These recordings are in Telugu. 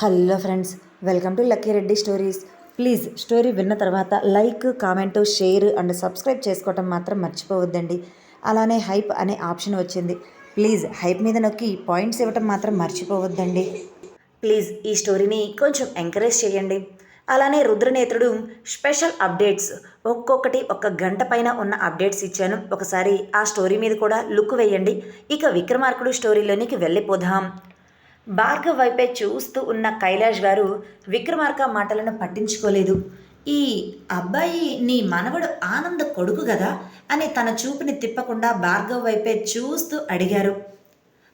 Hello friends welcome to Lucky Reddy stories. Please story విన్న తర్వాత like comment share and subscribe చేసుకోవటం మాత్రం మర్చిపోవద్దండి. అలానే హైప్ అనే ఆప్షన్ వచ్చింది. ప్లీజ్ హైప్ మీద నొక్కి పాయింట్స్ ఇవ్వటం మాత్రం మర్చిపోవద్దండి. ప్లీజ్ ఈ స్టోరీని కొంచెం ఎంకరేజ్ చేయండి. అలానే రుద్రనేత్రుడు స్పెషల్ అప్డేట్స్ ఒక్కొక్కటి ఒక గంట పైన ఉన్న అప్డేట్స్ ఇచ్చాను. ఒకసారి ఆ స్టోరీ మీద కూడా లుక్ వేయండి. ఇక విక్రమార్కుడు స్టోరీలోనికి వెళ్ళిపోదాం. భార్గవ్ వైపే చూస్తూ ఉన్న కైలాష్ గారు విక్రమార్క మాటలను పట్టించుకోలేదు. ఈ అబ్బాయి నీ మనవడు ఆనంద కొడుకు కదా అని తన చూపుని తిప్పకుండా భార్గవ్ వైపే చూస్తూ అడిగారు.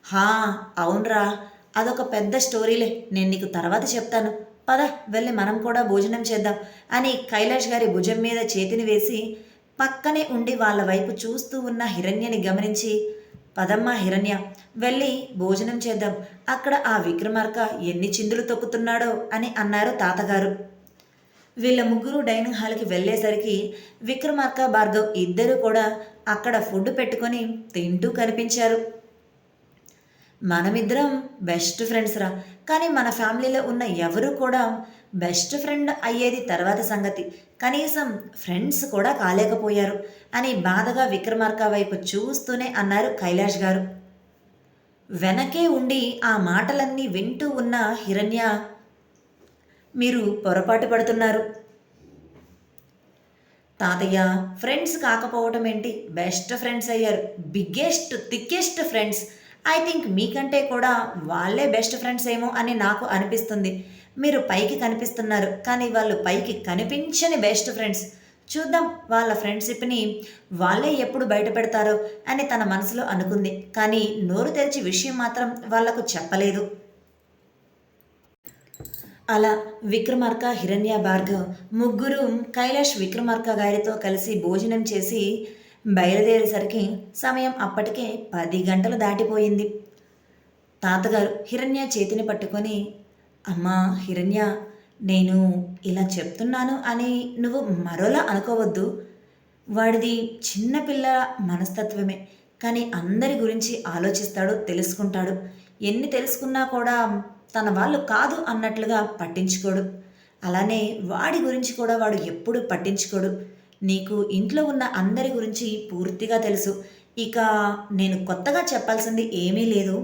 హా అవునరా. అదొక పెద్ద స్టోరీలే. నేను నీకు తర్వాత చెప్తాను. పద వెళ్ళి మనం కూడా భోజనం చేద్దాం అని కైలాష్ గారి భుజం మీద చేతిని వేసి పక్కనే ఉండి వాళ్ళ వైపు చూస్తూ ఉన్న హిరణ్యని గమనించి పదమ్మా హిరణ్య వెళ్ళి భోజనం చేద్దాం. అక్కడ ఆ విక్రమార్క ఎన్ని చిందులు తొక్కుతున్నాడో అని అన్నారు తాతగారు. వీళ్ళ ముగ్గురు డైనింగ్ హాల్కి వెళ్ళేసరికి విక్రమార్క భార్గవ్ ఇద్దరు కూడా అక్కడ ఫుడ్ పెట్టుకొని తింటూ కనిపించారు. మనమిద్దరం బెస్ట్ ఫ్రెండ్స్ రా కానీ మన ఫ్యామిలీలో ఉన్న ఎవరు కూడా బెస్ట్ ఫ్రెండ్ అయ్యేది తర్వాత సంగతి. కనీసం ఫ్రెండ్స్ కూడా కాలేకపోయారు అని బాధగా విక్రమార్క వైపు చూస్తూనే అన్నారు కైలాష్ గారు. వెనకే ఉండి ఆ మాటలన్నీ వింటూ ఉన్న హిరణ్య మీరు పొరపాటు పడుతున్నారు. తాతయ్య ఫ్రెండ్స్ కాకపోవటం ఏంటి? బెస్ట్ ఫ్రెండ్స్ అయ్యారు. Biggest thickest friends I think మీకంటే కూడా వాళ్ళే బెస్ట్ ఫ్రెండ్స్ ఏమో అని నాకు అనిపిస్తుంది. మీరు పైకి కనిపిస్తున్నారు కానీ వాళ్ళు పైకి కనిపించని బెస్ట్ ఫ్రెండ్స్ చూద్దాం వాళ్ళ ఫ్రెండ్షిప్ని వాళ్ళే ఎప్పుడు బయటపెడతారో అని తన మనసులో అనుకుంది కానీ నోరు తెరిచి విషయం మాత్రం వాళ్ళకు చెప్పలేదు. అలా విక్రమార్క హిరణ్య భార్గవ్ ముగ్గురు కైలాష్ విక్రమార్క గారితో కలిసి భోజనం చేసి బయలుదేరేసరికి సమయం అప్పటికే పది గంటలు దాటిపోయింది. తాతగారు హిరణ్య చేతిని పట్టుకొని అమ్మా హిరణ్య నేను ఇలా చెప్తున్నాను అని నువ్వు మరోలా అనుకోవద్దు. వాడిది చిన్నపిల్ల మనస్తత్వమే. కానీ అందరి గురించి ఆలోచిస్తాడు తెలుసుకుంటాడు. ఎన్ని తెలుసుకున్నా కూడా తన వాళ్ళు కాదు అన్నట్లుగా పట్టించుకోడు. అలానే వాడి గురించి కూడా వాడు ఎప్పుడు పట్టించుకోడు. నీకు ఇంట్లో ఉన్న అందరి గురించి పూర్తిగా తెలుసు. ఇక నేను కొత్తగా చెప్పాల్సింది ఏమీ లేదు.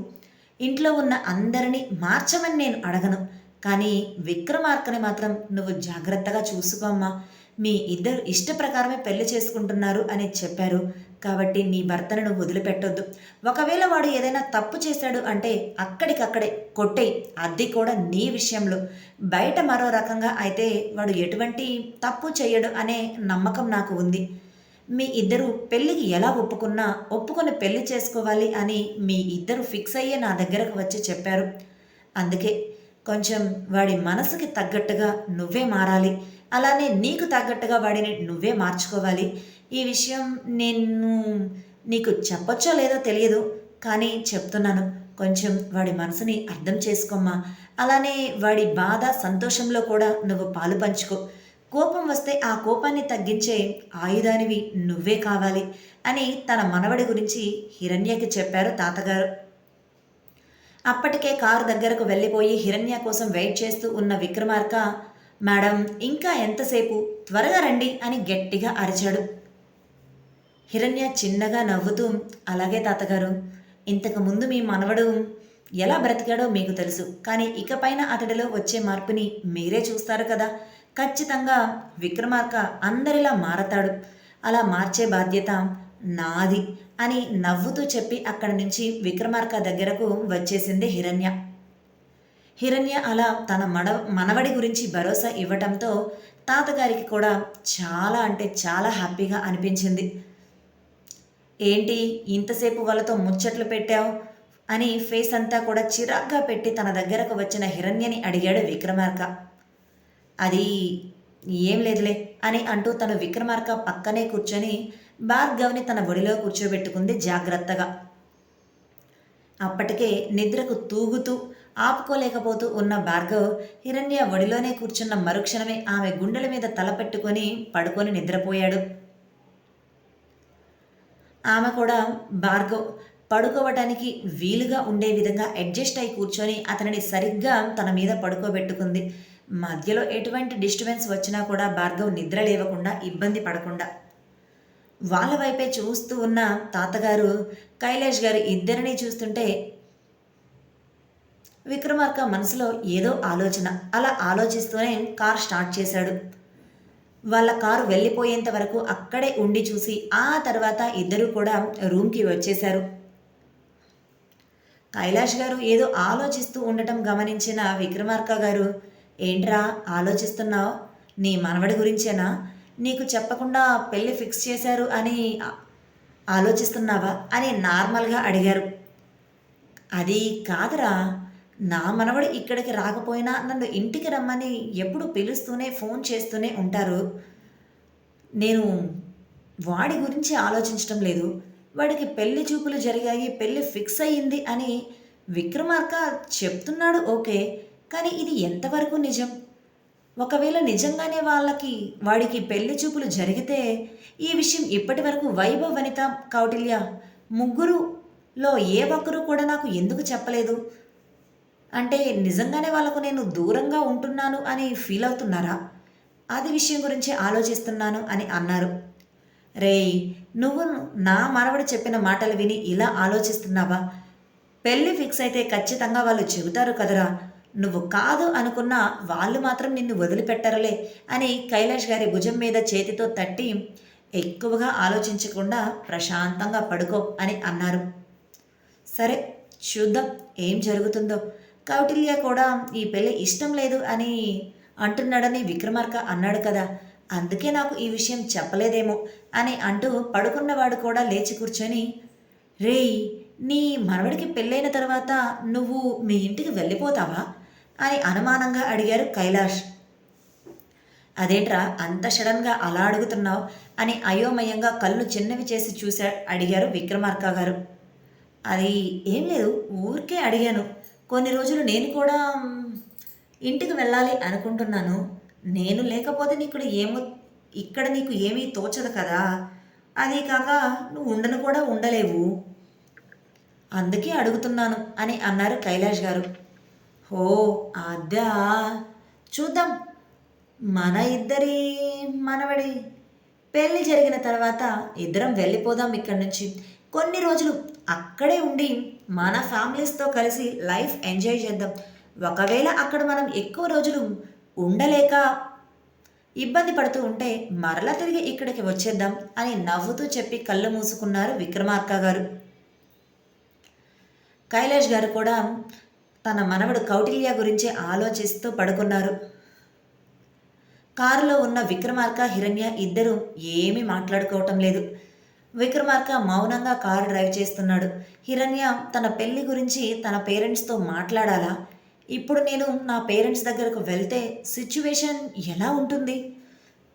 ఇంట్లో ఉన్న అందరినీ మార్చమని నేను అడగను. కానీ విక్రమార్కని మాత్రం నువ్వు జాగ్రత్తగా చూసుకోమ్మా మీ ఇద్దరు ఇష్ట ప్రకారమే పెళ్ళి చేసుకుంటున్నారు అని చెప్పారు. కాబట్టి నీ భర్తను నువ్వు వదిలిపెట్టొద్దు. ఒకవేళ వాడు ఏదైనా తప్పు చేశాడు అంటే అక్కడికక్కడే కొట్టేయి. అది కూడా నీ విషయంలో. బయట మరో రకంగా అయితే వాడు ఎటువంటి తప్పు చేయడు అనే నమ్మకం నాకు ఉంది. మీ ఇద్దరు పెళ్ళికి ఎలా ఒప్పుకున్నా ఒప్పుకొని పెళ్ళి చేసుకోవాలి అని మీ ఇద్దరు ఫిక్స్ అయ్యే నా దగ్గరకు వచ్చి చెప్పారు. అందుకే కొంచెం వాడి మనసుకి తగ్గట్టుగా నువ్వే మారాలి. అలానే నీకు తగ్గట్టుగా వాడిని నువ్వే మార్చుకోవాలి. ఈ విషయం నేను నీకు చెప్పొచ్చో లేదో తెలియదు కానీ చెప్తున్నాను. కొంచెం వాడి మనసుని అర్థం చేసుకోమ్మా. అలానే వాడి బాధ సంతోషంలో కూడా నువ్వు పాలు పంచుకో. కోపం వస్తే ఆ కోపాన్ని తగ్గించే ఆయుధానివి నువ్వే కావాలి అని తన మనవడి గురించి హిరణ్యకి చెప్పారు తాతగారు. అప్పటికే కారు దగ్గరకు వెళ్ళిపోయి హిరణ్య కోసం వెయిట్ చేస్తూ ఉన్న విక్రమార్క మేడం ఇంకా ఎంతసేపు? త్వరగా రండి అని గట్టిగా అరిచాడు. హిరణ్య చిన్నగా నవ్వుతూ అలాగే తాతగారు ఇంతకు ముందు మీ మనవడు ఎలా బ్రతికాడో మీకు తెలుసు కానీ ఇకపైన అతడిలో వచ్చే మార్పుని మీరే చూస్తారు కదా ఖచ్చితంగా విక్రమార్క అందరిలా మారతాడు. అలా మార్చే బాధ్యత నాది అని నవ్వుతూ చెప్పి అక్కడి నుంచి విక్రమార్క దగ్గరకు వచ్చేసింది హిరణ్య. హిరణ్య అలా తన మడ మనవడి గురించి భరోసా ఇవ్వటంతో తాతగారికి కూడా చాలా అంటే చాలా హ్యాపీగా అనిపించింది. ఏంటి ఇంతసేపు వాళ్ళతో ముచ్చట్లు పెట్టావు? అని ఫేస్ అంతా కూడా చిరాగ్గా పెట్టి తన దగ్గరకు వచ్చిన హిరణ్యని అడిగాడు విక్రమార్క. అది ఏం లేదులే అని అంటూ తను విక్రమార్క పక్కనే కూర్చొని భార్గవ్ని తన ఒడిలో కూర్చోబెట్టుకుంది జాగ్రత్తగా. అప్పటికే నిద్రకు తూగుతూ ఆపుకోలేకపోతూ ఉన్న భార్గవ్ హిరణ్య ఒడిలోనే కూర్చున్న మరుక్షణమే ఆమె గుండెల మీద తల పెట్టుకొని పడుకొని నిద్రపోయాడు. ఆమె కూడా భార్గవ్ పడుకోవటానికి వీలుగా ఉండే విధంగా అడ్జస్ట్ అయి కూర్చొని అతనిని సరిగ్గా తన మీద పడుకోబెట్టుకుంది. మధ్యలో ఎటువంటి డిస్టర్బెన్స్ వచ్చినా కూడా భార్గవ్ నిద్ర లేవకుండా ఇబ్బంది పడకుండా. వాళ్ళ వైపే చూస్తూ ఉన్న తాతగారు కైలాష్ గారు ఇద్దరిని చూస్తుంటే విక్రమార్క మనసులో ఏదో ఆలోచన. అలా ఆలోచిస్తూనే కార్ స్టార్ట్ చేశాడు. వాళ్ళ కారు వెళ్ళిపోయేంత వరకు అక్కడే ఉండి చూసి ఆ తర్వాత ఇద్దరు కూడా రూమ్కి వచ్చేశారు. కైలాష్ గారు ఏదో ఆలోచిస్తూ ఉండటం గమనించిన విక్రమార్క గారు ఏంట్రా ఆలోచిస్తున్నావు? నీ మనవడి గురించేనా? నీకు చెప్పకుండా పెళ్ళి ఫిక్స్ చేశారు అని ఆలోచిస్తున్నావా అని నార్మల్గా అడిగారు. అది కాదురా. నా మనవడు ఇక్కడికి రాకపోయినా నన్ను ఇంటికి రమ్మని ఎప్పుడు పిలుస్తూనే ఫోన్ చేస్తూనే ఉంటారు. నేను వాడి గురించి ఆలోచించటం లేదు. వాడికి పెళ్ళి చూపులు జరిగాయి పెళ్ళి ఫిక్స్ అయ్యింది అని విక్రమార్క చెప్తున్నాడు ఓకే. కానీ ఇది ఎంతవరకు నిజం? ఒకవేళ నిజంగానే వాళ్ళకి వాడికి పెళ్ళి చూపులు జరిగితే ఈ విషయం ఇప్పటి వరకు వైభవ్ వనిత కౌటిల్య ముగ్గురులో ఏ ఒక్కరు కూడా నాకు ఎందుకు చెప్పలేదు? అంటే నిజంగానే వాళ్ళకు నేను దూరంగా ఉంటున్నాను అని ఫీల్ అవుతున్నారా? అది విషయం గురించి ఆలోచిస్తున్నాను అని అన్నారు. రేయ్ నువ్వు నా మనవడు చెప్పిన మాటలు విని ఇలా ఆలోచిస్తున్నావా? పెళ్ళి ఫిక్స్ అయితే ఖచ్చితంగా వాళ్ళు చెబుతారు కదరా. నువ్వు కాదు అనుకున్న వాళ్ళు మాత్రం నిన్ను వదిలిపెట్టరులే అని కైలాష్ గారి భుజం మీద చేతితో తట్టి ఎక్కువగా ఆలోచించకుండా ప్రశాంతంగా పడుకో అని అన్నారు. సరే చూద్దాం ఏం జరుగుతుందో. కౌటిల్య కూడా ఈ పెళ్ళి ఇష్టం లేదు అని అంటున్నాడని విక్రమార్క అన్నాడు కదా. అందుకే నాకు ఈ విషయం చెప్పలేదేమో అని అంటూ పడుకున్నవాడు కూడా లేచి కూర్చొని రేయ్ నీ మనవడికి పెళ్ళైన తర్వాత నువ్వు మీ ఇంటికి వెళ్ళిపోతావా? అని అనుమానంగా అడిగారు కైలాష్. అదేంట్రా అంత సడన్గా అలా అడుగుతున్నావు? అని అయోమయంగా కళ్ళు చిన్నవి చేసి చూసా అడిగారు విక్రమార్క గారు. అది ఏం లేదు ఊరికే అడిగాను. కొన్ని రోజులు నేను కూడా ఇంటికి వెళ్ళాలి అనుకుంటున్నాను. నేను లేకపోతే నీకు ఏమో ఇక్కడ నీకు ఏమీ తోచదు కదా. అది కాక నువ్వు ఉండను కూడా ఉండలేవు. అందుకే అడుగుతున్నాను అని అన్నారు కైలాష్ గారు. ఓ అదా. చూద్దాం. మన ఇద్దరి మనవడి. పెళ్ళి జరిగిన తర్వాత ఇద్దరం వెళ్ళిపోదాం ఇక్కడి నుంచి. కొన్ని రోజులు అక్కడే ఉండి మన ఫ్యామిలీస్తో కలిసి లైఫ్ ఎంజాయ్ చేద్దాం. ఒకవేళ అక్కడ మనం ఎక్కువ రోజులు ఉండలేక ఇబ్బంది పడుతూ ఉంటే మరలా తిరిగి ఇక్కడికి వచ్చేద్దాం అని నవ్వుతూ చెప్పి కళ్ళు మూసుకున్నారు విక్రమార్క గారు. కైలాష్ గారు కూడా తన మనవడు కౌటిల్య గురించి ఆలోచిస్తూ పడుకున్నారు. కారులో ఉన్న విక్రమార్క హిరణ్య ఇద్దరూ ఏమీ మాట్లాడుకోవటం లేదు. విక్రమార్క మౌనంగా కారు డ్రైవ్ చేస్తున్నాడు. హిరణ్య తన పెళ్ళి గురించి తన పేరెంట్స్తో మాట్లాడాలా? ఇప్పుడు నేను నా పేరెంట్స్ దగ్గరకు వెళ్తే సిచ్యువేషన్ ఎలా ఉంటుంది?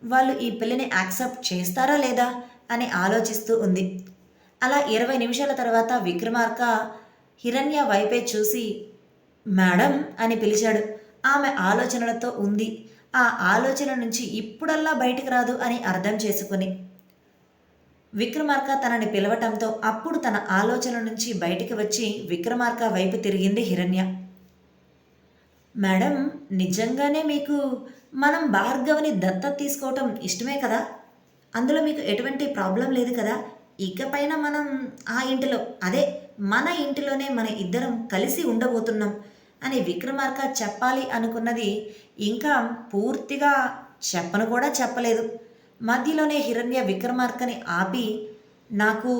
వాళ్ళు ఈ పెళ్ళిని యాక్సెప్ట్ చేస్తారా లేదా అని ఆలోచిస్తూ ఉంది. అలా ఇరవై నిమిషాల తర్వాత విక్రమార్క హిరణ్య వైపే చూసి మేడం అని పిలిచాడు. ఆమె ఆలోచనలతో ఉంది. ఆ ఆలోచన నుంచి ఇప్పుడల్లా బయటికి రాదు అని అర్థం చేసుకుని. విక్రమార్క తనని పిలవటంతో అప్పుడు తన ఆలోచన నుంచి బయటికి వచ్చి విక్రమార్క వైపు తిరిగింది హిరణ్య. మేడం నిజంగానే మీకు మనం భార్గవని దత్త తీసుకోవటం ఇష్టమే కదా? అందులో మీకు ఎటువంటి ప్రాబ్లం లేదు కదా? ఇకపైన మనం ఆ ఇంటిలో అదే మన ఇంటిలోనే మన ఇద్దరం కలిసి ఉండబోతున్నాం. అని విక్రమార్క చెప్పాలి అనుకున్నది. ఇంకా పూర్తిగా చెప్పను కూడా చెప్పలేదు. మధ్యలోనే హిరణ్య విక్రమార్కని ఆపి నాకు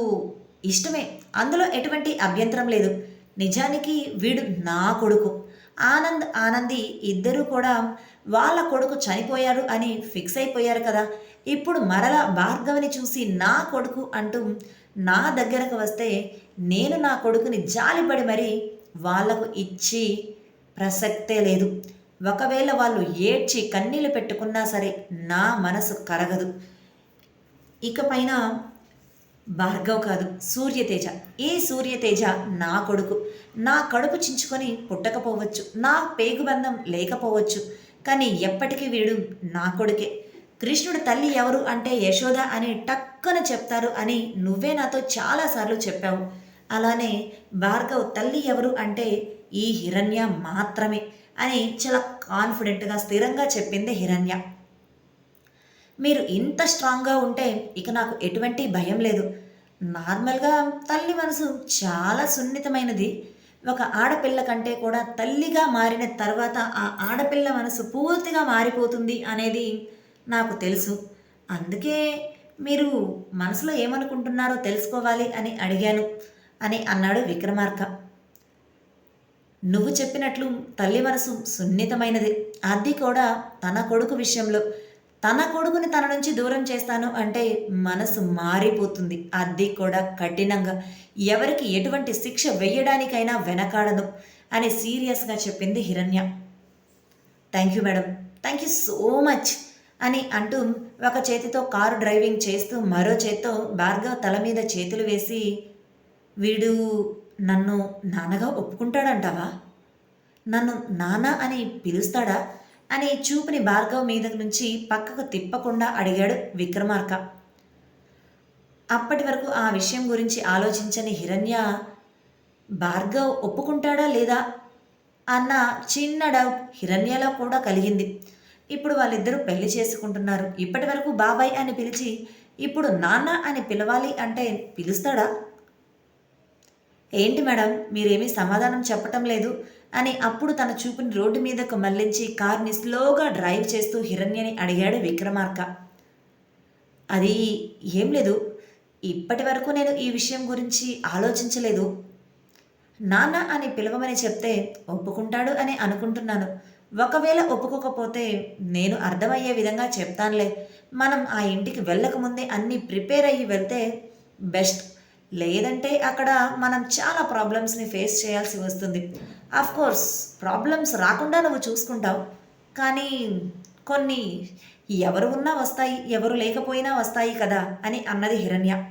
ఇష్టమే. అందులో ఎటువంటి అభ్యంతరం లేదు. నిజానికి వీడు నా కొడుకు. ఆనంద్ ఆనంది ఇద్దరూ కూడా వాళ్ళ కొడుకు చనిపోయాడు అని ఫిక్స్ అయిపోయారు కదా. ఇప్పుడు మరలా భార్గవని చూసి నా కొడుకు అంటూ నా దగ్గరకు వస్తే నేను నా కొడుకుని జాలిపడి మరి వాళ్ళకు ఇచ్చి ప్రసక్తే లేదు. ఒకవేళ వాళ్ళు ఏడ్చి కన్నీళ్ళు పెట్టుకున్నా సరే నా మనసు కరగదు. ఇకపైన భార్గవ్ కాదు సూర్యతేజ. ఈ సూర్యతేజ నా కొడుకు. నా కడుపు చించుకొని పుట్టకపోవచ్చు. నా పేగుబంధం లేకపోవచ్చు. కానీ ఎప్పటికీ వీడు నా కొడుకే. కృష్ణుడు తల్లి ఎవరు అంటే యశోద అని టక్కున చెప్తారు అని నువ్వే నాతో చాలాసార్లు చెప్పావు. అలానే భార్గవ్ తల్లి ఎవరు అంటే ఈ హిరణ్య మాత్రమే అని చాలా కాన్ఫిడెంట్గా స్థిరంగా చెప్పింది హిరణ్య. మీరు ఇంత స్ట్రాంగ్గా ఉంటే ఇక నాకు ఎటువంటి భయం లేదు. నార్మల్గా తల్లి మనసు చాలా సున్నితమైనది. ఒక ఆడపిల్ల కంటే కూడా తల్లిగా మారిన తర్వాత ఆ ఆడపిల్ల మనసు పూర్తిగా మారిపోతుంది అనేది నాకు తెలుసు. అందుకే మీరు మనసులో ఏమనుకుంటున్నారో తెలుసుకోవాలి అని అడిగాను. అని అన్నాడు విక్రమార్క. నువ్వు చెప్పినట్లు తల్లి మనసు సున్నితమైనది. అది కూడా తన కొడుకు విషయంలో. తన కొడుకుని తన నుంచి దూరం చేస్తాను అంటే మనసు మారిపోతుంది. అది కూడా కఠినంగా. ఎవరికి ఎటువంటి శిక్ష వెయ్యడానికైనా వెనకాడదు అని సీరియస్గా చెప్పింది Hiranya. Thank you madam. Thank you so much అని అంటూ ఒక చేతితో కారు డ్రైవింగ్ చేస్తూ మరో చేత్తో భార్గవ్ తల మీద చేతులు వేసి వీడు నన్ను నాన్నగా ఒప్పుకుంటాడంటావా? నన్ను నాన్న అని పిలుస్తాడా? అని చూపుని భార్గవ్ మీద నుంచి పక్కకు తిప్పకుండా అడిగాడు విక్రమార్క. అప్పటి వరకు ఆ విషయం గురించి ఆలోచించని హిరణ్య భార్గవ్ ఒప్పుకుంటాడా లేదా? అన్న చిన్న డౌట్ హిరణ్యలో కూడా కలిగింది. ఇప్పుడు వాళ్ళిద్దరూ పెళ్ళి చేసుకుంటున్నారు. ఇప్పటి వరకు బాబాయ్ అని పిలిచి ఇప్పుడు నాన్న అని పిలవాలి అంటే పిలుస్తాడా? ఏంటి మేడం? మీరేమీ సమాధానం చెప్పటం లేదు? అని అప్పుడు తన చూపుని రోడ్డు మీదకు మళ్ళించి కార్ని స్లోగా డ్రైవ్ చేస్తూ హిరణ్యని అడిగాడు విక్రమార్క. అది ఏం లేదు. ఇప్పటి వరకు నేను ఈ విషయం గురించి ఆలోచించలేదు. నాన్న అని పిలవమని చెప్తే ఒప్పుకుంటాడు అని అనుకుంటున్నాను. ఒకవేళ ఒప్పుకోకపోతే నేను అర్థమయ్యే విధంగా చెప్తానులే. మనం ఆ ఇంటికి వెళ్ళకముందే అన్నీ ప్రిపేర్ అయ్యి వెళ్తే బెస్ట్. లేదంటే అక్కడ మనం చాలా ప్రాబ్లమ్స్ని ఫేస్ చేయాల్సి వస్తుంది. ఆఫ్ కోర్స్ ప్రాబ్లమ్స్ రాకుండా నువ్వు చూసుకుంటావు. కానీ కొన్ని ఎవరు ఉన్నా వస్తాయి ఎవరు లేకపోయినా వస్తాయి కదా అని అన్నది హిరణ్య.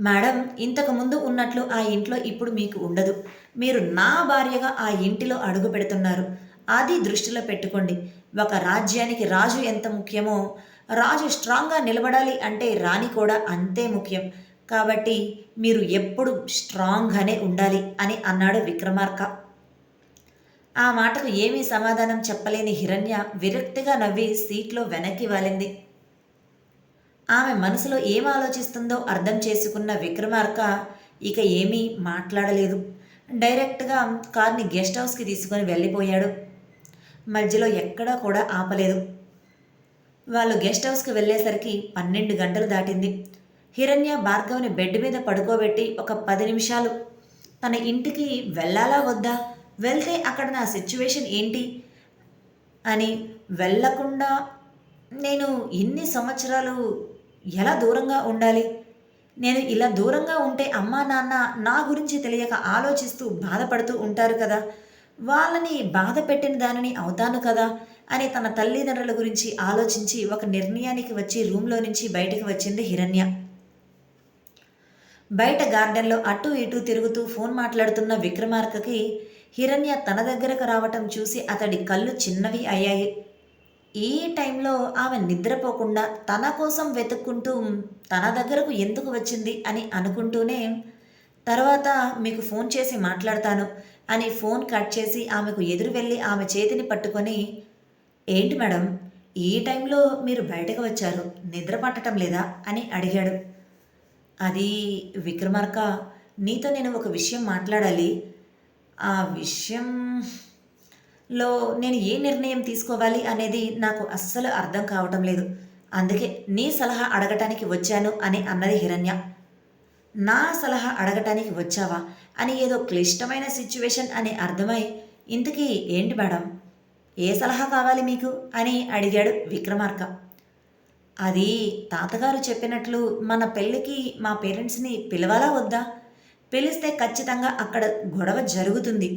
మేడం ఇంతకు ముందు ఉన్నట్లు ఆ ఇంట్లో ఇప్పుడు మీకు ఉండదు. మీరు నా భార్యగా ఆ ఇంటిలో అడుగు పెడుతున్నారు. అది దృష్టిలో పెట్టుకోండి. ఒక రాజ్యానికి రాజు ఎంత ముఖ్యమో రాజు స్ట్రాంగ్గా నిలబడాలి అంటే రాణి కూడా అంతే ముఖ్యం. కాబట్టి మీరు ఎప్పుడు స్ట్రాంగ్గానే ఉండాలి అని అన్నాడు విక్రమార్క. ఆ మాటకు ఏమీ సమాధానం చెప్పలేని హిరణ్య విరక్తిగా నవ్వి సీట్లో వెనక్కి వాలింది. ఆమె మనసులో ఏం ఆలోచిస్తుందో అర్థం చేసుకున్న విక్రమార్క ఇక ఏమీ మాట్లాడలేదు. డైరెక్ట్గా కార్ని గెస్ట్ హౌస్కి తీసుకొని వెళ్ళిపోయాడు. మధ్యలో ఎక్కడా కూడా ఆపలేదు. వాళ్ళు గెస్ట్ హౌస్కి వెళ్ళేసరికి పన్నెండు గంటలు దాటింది. హిరణ్య భార్గవ్ని బెడ్ మీద పడుకోబెట్టి ఒక పది నిమిషాలు. తన ఇంటికి వెళ్ళాలా వద్దా? వెళ్తే అక్కడ నా సిచ్యువేషన్ ఏంటి? అని వెళ్ళకుండా నేను ఎన్ని సంవత్సరాలు ఎలా దూరంగా ఉండాలి? నేను ఇలా దూరంగా ఉంటే అమ్మా నాన్న నా గురించి తెలియక ఆలోచిస్తూ బాధపడుతూ ఉంటారు కదా. వాళ్ళని బాధ పెట్టిన దానిని అవుతాను కదా అని తన తల్లిదండ్రుల గురించి ఆలోచించి ఒక నిర్ణయానికి వచ్చి రూమ్లో నుంచి బయటకు వచ్చింది హిరణ్య. బయట గార్డెన్లో అటు ఇటు తిరుగుతూ ఫోన్ మాట్లాడుతున్న విక్రమార్కకి హిరణ్య తన దగ్గరకు రావటం చూసి అతడి కళ్ళు చిన్నవి అయ్యాయి. ఈ టైంలో ఆమె నిద్రపోకుండా తన కోసం వెతుక్కుంటూ తన దగ్గరకు ఎందుకు వచ్చింది అని అనుకుంటూనే తర్వాత మీకు ఫోన్ చేసి మాట్లాడతాను అని ఫోన్ కట్ చేసి ఆమెకు ఎదురు వెళ్ళి ఆమె చేతిని పట్టుకొని ఏంటి మేడం ఈ టైంలో మీరు బయటకు వచ్చారు నిద్ర పట్టడం లేదా? అని అడిగాడు. అది విక్రమార్క నీతో నేను ఒక విషయం మాట్లాడాలి. ఆ విషయంలో నేను ఏ నిర్ణయం తీసుకోవాలి అనేది నాకు అస్సలు అర్థం కావటం లేదు. అందుకే నీ సలహా అడగటానికి వచ్చాను అని అన్నది హిరణ్య. నా సలహా అడగటానికి వచ్చావా అని ఏదో క్లిష్టమైన సిచ్యువేషన్ అని అర్థమై ఇంతకీ ఏంటి మేడం? ఏ సలహా కావాలి మీకు? అని అడిగాడు విక్రమార్క. అది తాతగారు చెప్పినట్లు మన పెళ్ళికి మా పేరెంట్స్ని పిలవాలా వద్దా? పిలిస్తే ఖచ్చితంగా అక్కడ గొడవ జరుగుతుంది.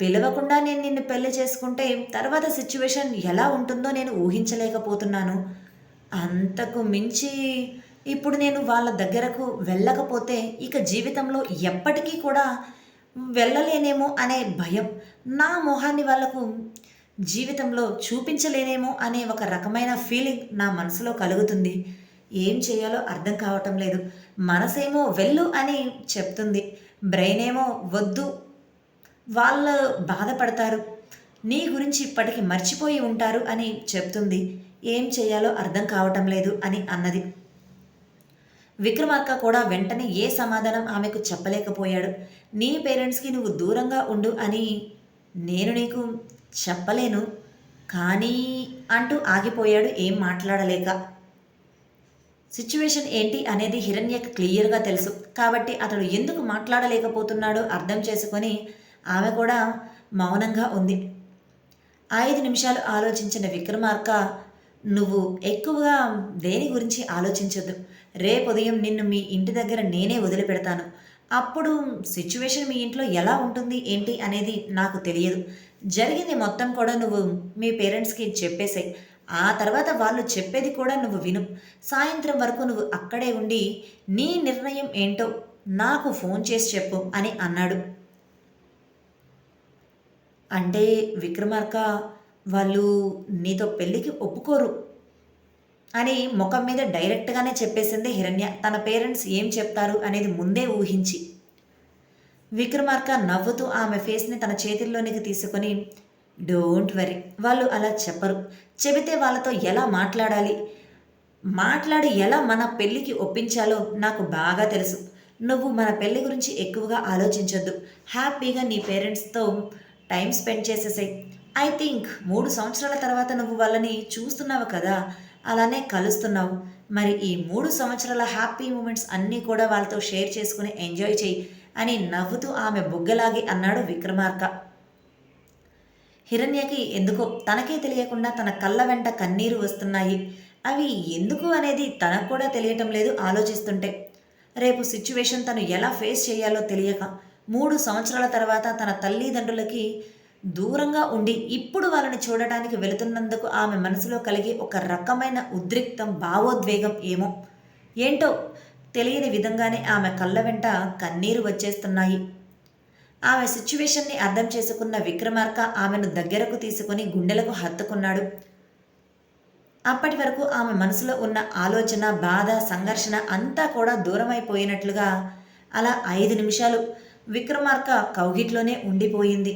పిలవకుండా నేను నిన్ను పెళ్ళి చేసుకుంటే తర్వాత సిచ్యువేషన్ ఎలా ఉంటుందో నేను ఊహించలేకపోతున్నాను. అంతకు మించి ఇప్పుడు నేను వాళ్ళ దగ్గరకు వెళ్ళకపోతే ఇక జీవితంలో ఎప్పటికీ కూడా వెళ్ళలేనేమో అనే భయం నా మొహాన్ని వాళ్ళకు జీవితంలో చూపించలేనేమో అనే ఒక రకమైన ఫీలింగ్ నా మనసులో కలుగుతుంది. ఏం చేయాలో అర్థం కావటం లేదు. మనసేమో వెళ్ళు అని చెప్తుంది. బ్రెయిన్ ఏమో వద్దు. వాళ్ళు బాధపడతారు. నీ గురించి ఇప్పటికి మర్చిపోయి ఉంటారు అని చెప్తుంది. ఏం చేయాలో అర్థం కావటం లేదు అని అన్నది. విక్రమార్క కూడా వెంటనే ఏ సమాధానం ఆమెకు చెప్పలేకపోయాడు. నీ పేరెంట్స్కి నువ్వు దూరంగా ఉండు అని నేను నీకు చెప్పలేను. కానీ అంటూ ఆగిపోయాడు ఏం మాట్లాడలేక. సిచ్యువేషన్ ఏంటి అనేది హిరణ్యకు క్లియర్గా తెలుసు. కాబట్టి అతడు ఎందుకు మాట్లాడలేకపోతున్నాడో అర్థం చేసుకొని ఆమె కూడా మౌనంగా ఉంది. ఐదు నిమిషాలు ఆలోచించిన విక్రమార్క నువ్వు ఎక్కువగా దేని గురించి ఆలోచించొద్దు. రేపు ఉదయం నిన్ను మీ ఇంటి దగ్గర నేనే వదిలిపెడతాను. అప్పుడు సిచ్యువేషన్ మీ ఇంట్లో ఎలా ఉంటుంది ఏంటి అనేది నాకు తెలియదు. జరిగింది మొత్తం కూడా నువ్వు మీ పేరెంట్స్కి చెప్పేసాయి. ఆ తర్వాత వాళ్ళు చెప్పేది కూడా నువ్వు విను. సాయంత్రం వరకు నువ్వు అక్కడే ఉండి నీ నిర్ణయం ఏంటో నాకు ఫోన్ చేసి చెప్పు అని అన్నాడు. అంటే విక్రమార్క వాళ్ళు నీతో పెళ్ళికి ఒప్పుకోరు అని ముఖం మీద డైరెక్ట్గానే చెప్పేసింది హిరణ్య. తన పేరెంట్స్ ఏం చెప్తారు అనేది ముందే ఊహించి. విక్రమార్క నవ్వుతూ ఆమె ఫేస్ని తన చేతుల్లోనికి తీసుకొని డోంట్ వరీ వాళ్ళు అలా చెప్పరు. చెబితే వాళ్ళతో ఎలా మాట్లాడాలి? మాట్లాడి ఎలా మన పెళ్ళికి ఒప్పించాలో నాకు బాగా తెలుసు. నువ్వు మన పెళ్ళి గురించి ఎక్కువగా ఆలోచించొద్దు. హ్యాపీగా నీ పేరెంట్స్తో టైం స్పెండ్ చేసేసాయి. ఐ థింక్ మూడు సంవత్సరాల తర్వాత నువ్వు వాళ్ళని చూస్తున్నావు కదా అలానే కలుస్తున్నావు. మరి ఈ మూడు సంవత్సరాల హ్యాపీ మూమెంట్స్ అన్నీ కూడా వాళ్ళతో షేర్ చేసుకుని ఎంజాయ్ చేయి. అని నవ్వుతూ ఆమె బుగ్గలాగి అన్నాడు విక్రమార్క. హిరణ్యకి ఎందుకో తనకే తెలియకుండా తన కళ్ళ వెంట కన్నీరు వస్తున్నాయి. అవి ఎందుకు అనేది తనకు కూడా తెలియటం లేదు ఆలోచిస్తుంటే. రేపు సిచ్యువేషన్ తను ఎలా ఫేస్ చేయాలో తెలియక మూడు సంవత్సరాల తర్వాత తన తల్లిదండ్రులకి దూరంగా ఉండి ఇప్పుడు వాళ్ళని చూడటానికి వెళుతున్నందుకు ఆమె మనసులో కలిగే ఒక రకమైన ఉద్రిక్తం భావోద్వేగం ఏమో. ఏంటో తెలియని విధంగానే ఆమె కళ్ళ వెంట కన్నీరు వచ్చేస్తున్నాయి. ఆమె సిచ్యువేషన్ని అర్థం చేసుకున్న విక్రమార్క ఆమెను దగ్గరకు తీసుకుని గుండెలకు హత్తుకున్నాడు. అప్పటి వరకు ఆమె మనసులో ఉన్న ఆలోచన బాధ సంఘర్షణ అంతా కూడా దూరమైపోయినట్లుగా అలా ఐదు నిమిషాలు విక్రమార్క కౌగిట్లోనే ఉండిపోయింది.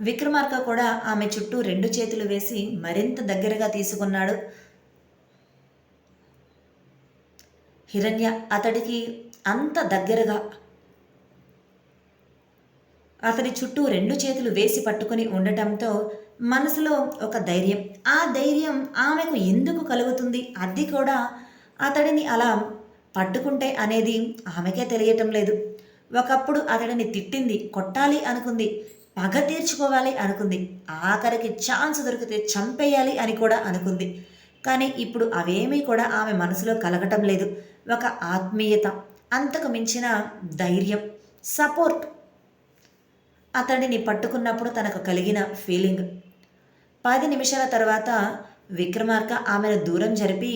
విక్రమార్క కూడా ఆమె చుట్టూ రెండు చేతులు వేసి మరింత దగ్గరగా తీసుకున్నాడు. హిరణ్య అతడికి అంత దగ్గరగా అతడి చుట్టూ రెండు చేతులు వేసి పట్టుకుని ఉండటంతో మనసులో ఒక ధైర్యం. ఆ ధైర్యం ఆమెకు ఎందుకు కలుగుతుంది? అది కూడా అతడిని అలా పట్టుకుంటే అనేది ఆమెకే తెలియటం లేదు. ఒకప్పుడు అతడిని తిట్టింది కొట్టాలి అనుకుంది పగ తీర్చుకోవాలి అనుకుంది ఆఖరికి ఛాన్స్ దొరికితే చంపేయాలి అని కూడా అనుకుంది. కానీ ఇప్పుడు అవేమీ కూడా ఆమె మనసులో కలగటం లేదు. ఒక ఆత్మీయత అంతకు మించిన ధైర్యం సపోర్ట్ అతడిని పట్టుకున్నప్పుడు తనకు కలిగిన ఫీలింగ్ పది నిమిషాల తర్వాత విక్రమార్క ఆమెను దూరం జరిపి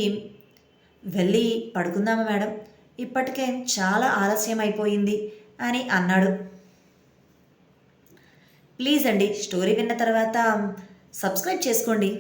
వెళ్ళి పడుకుందామా మేడం? ఇప్పటికే చాలా ఆలస్యం అయిపోయింది అని అన్నాడు. ప్లీజ్ అండి స్టోరీ విన్న తర్వాత సబ్స్క్రైబ్ చేసుకోండి.